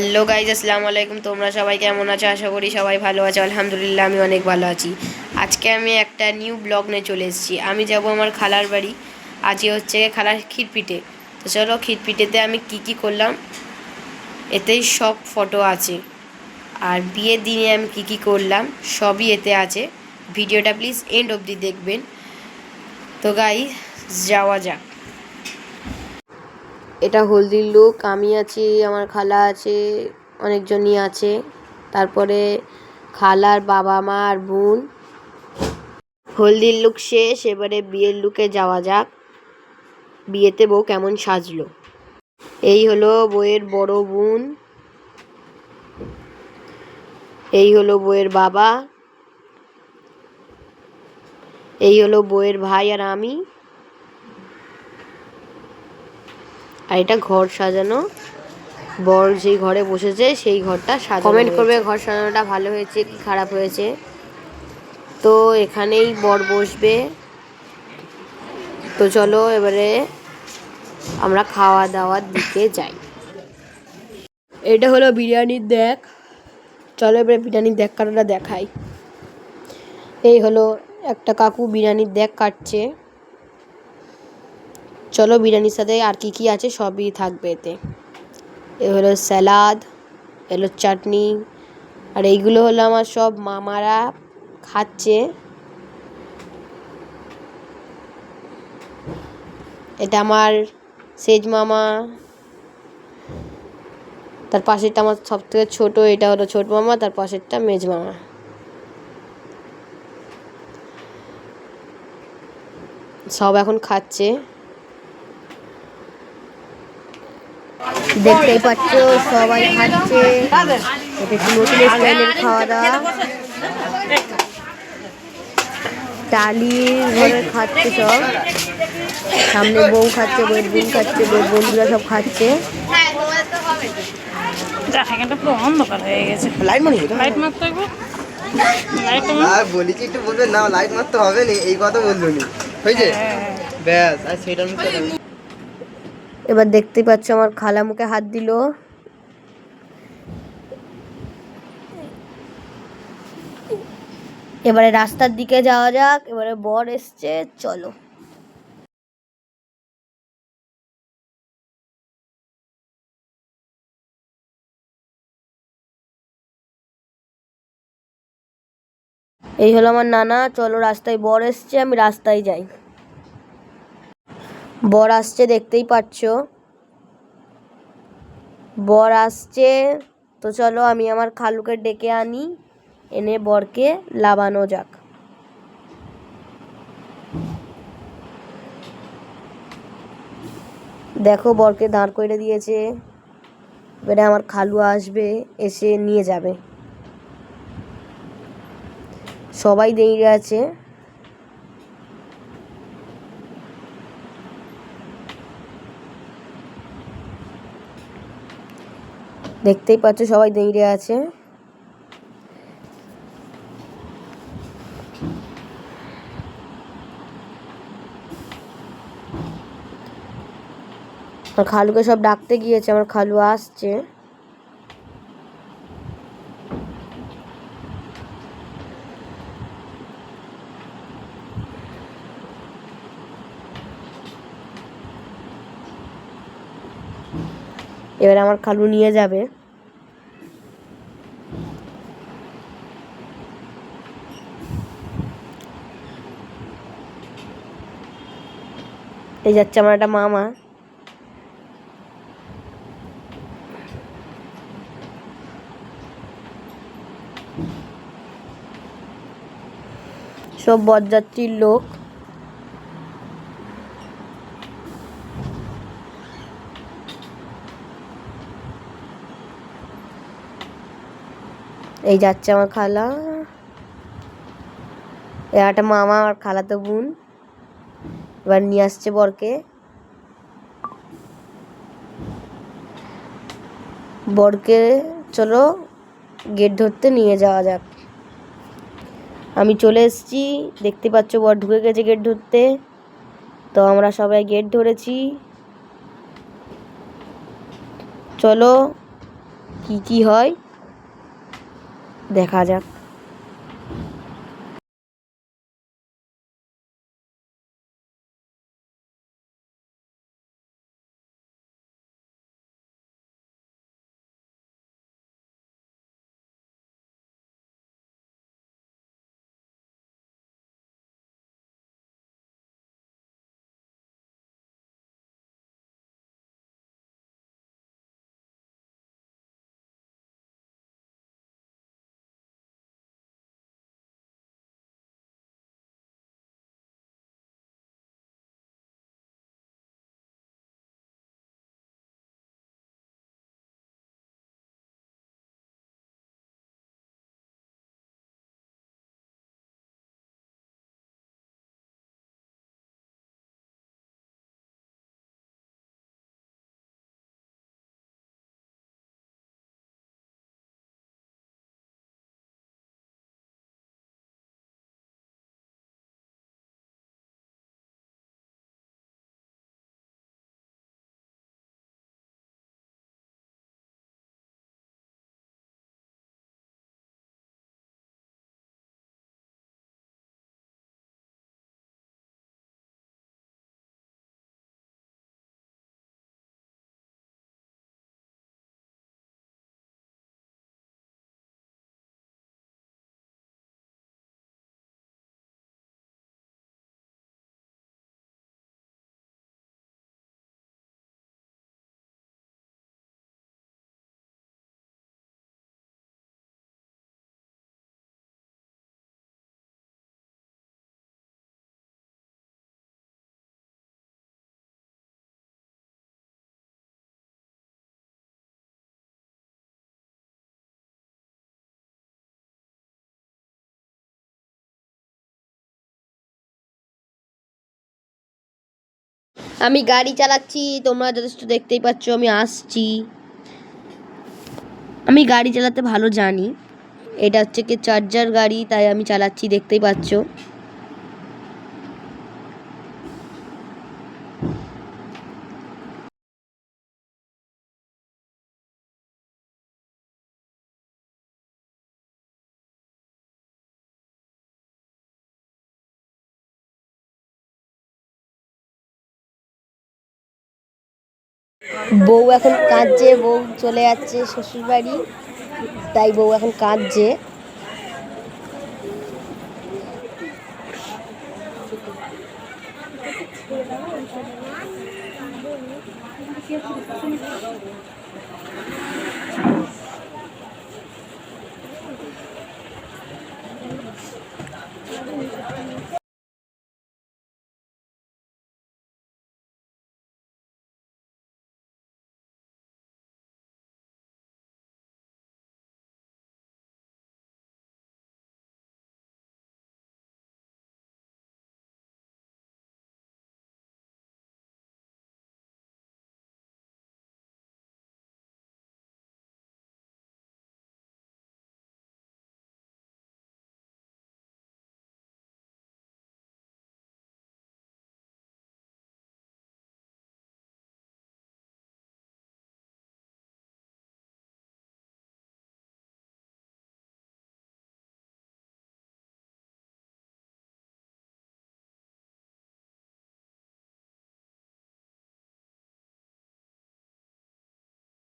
Hello guys, আসসালামু আলাইকুম। তোমরা সবাই কেমন আছো? আশা করি সবাই ভালো আছো। আলহামদুলিল্লাহ আমি অনেক ভালো আছি। আজকে আমি একটা নিউ ব্লগ নিয়ে চলে এসেছি। আমি যাব আমার খালার বাড়ি। আজকে হচ্ছে খালার ক্ষীরপিঠে তো চলো ক্ষীরপিঠেতে আমি কি কি করলাম, এতেই সব ফটো আছে। আর বিয়ের দিনে আমি কি কি করলাম, সবই এতে আছে। ভিডিওটা প্লিজ এন্ড অবধি দেখবেন। তো গাই যাওয়া যাক। এটা হলদির লুক আমি আছি, আমার খালা আছে, অনেকজনই আছে। তারপরে খালার বাবা, মা আর বোন। হলদির লুক শেষ, এবারে বিয়ের লুকে যাওয়া যাক। বিয়েতে বউ কেমন সাজলো? এই হলো বউয়ের বড় বোন। এই হলো বউয়ের বাবা। এই হলো বউয়ের ভাই আর আমি। আর এটা ঘর সাজানো। বর যেই ঘরে বসেছে সেই ঘরটা সাজানো কমেন্ট করবে ঘর সাজানোটা ভালো হয়েছে কি খারাপ হয়েছে? তো এখানেই বর বসবে। তো চলো এবারে আমরা খাওয়া দাওয়ার দিকে যাই। এটা হলো বিরিয়ানির দেখ। চলো এবারে বিরিয়ানির দেখ কাটাটা দেখাই। এই হলো একটা কাকু বিরিয়ানির দেখ কাটছে। চলো বিরিয়ানির সাথে আর কি কি আছে সবই থাকবে এতে। এ হলো স্যালাদ এলো চাটনি, আর এইগুলো হলো আমার সব মামারা খাচ্ছে। এটা আমার সেজ মামা, তার পাশেরটা আমার সব থেকে ছোটো, এটা হলো ছোট মামা, তার পাশেরটা মেজ মামা। সব এখন খাচ্ছে। দেখতেই পাচ্ছ সবাই খাচ্ছে। এটা একটু নতুন স্টাইলের খাওয়া দাওয়া। টালির ঘরে খাচ্ছে সব। সামনে বউ খাচ্ছে বউয়ের বোন খাচ্ছে বউয়ের বন্ধুরা সব খাচ্ছে। পুরো অন্ধকার হয়ে গেছে। লাইট মারি লাইট মারতে হবে? আর বলি কি একটু বলবে? না লাইট মারতে হবে না এই কথা বলল নি। হয়েছে? ব্যাস আর সেটার মুখে এবার দেখতেই পাচ্ছ আমার খালা মুখে হাত দিল। এবারে রাস্তার দিকে যাওয়া যাক, এবারে বর এসছে, চলো। এই হলো আমার নানা, চলো রাস্তায় বর এসছে, আমি রাস্তায় যাই। বর আসছে, দেখতেই পাচ্ছ। বর আসছে। তো চলো আমি আমার খালুকে ডেকে আনি, এনে বরকে লাবানো যাক। দেখো, বরকে দাঁড় করে দিয়েছে। এবারে আমার খালু আসবে, এসে নিয়ে যাবে। সবাই দেরি আছে দেখতেই পাচ্ছ সবাই দাঁড়িয়ে আছে। খালুকে সব ডাকতে গিয়েছে আমার খালু আসছে। এবার আমার কালু নিয়ে যাবে। এই যাচ্ছে আমার একটা মামা। সব বরযাত্রীর লোক। এই যাচ্ছে আমার খালা। একটা মামা আর খালাতো বোন। এবার নিয়ে আসছে বরকে। বরকে চলো গেট ধরতে নিয়ে যাওয়া যাক। আমি চলে এসেছি, দেখতে পাচ্ছ বর ঢুকে গেছে গেট ধরতে। তো আমরা সবাই গেট ধরেছি। চলো, কি কি হয়? দেখা যাক। আমি গাড়ি চালাচ্ছি, তোমরা যথেষ্ট দেখতেই পাচ্ছ, আমি আসছি। আমি গাড়ি চালাতে ভালো জানি। এটা হচ্ছে কি চার্জার গাড়ি, তাই আমি চালাচ্ছি, দেখতেই পাচ্ছ। বউ এখন কাঁদছে বউ চলে যাচ্ছে শ্বশুরবাড়ি তাই বউ এখন কাঁদছে।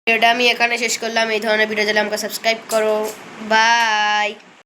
ভিডিওটা আমি এখানে শেষ করলাম। এই ধরনের ভিডিও চাইলে আমাকে সাবস্ক্রাইব করো। বাই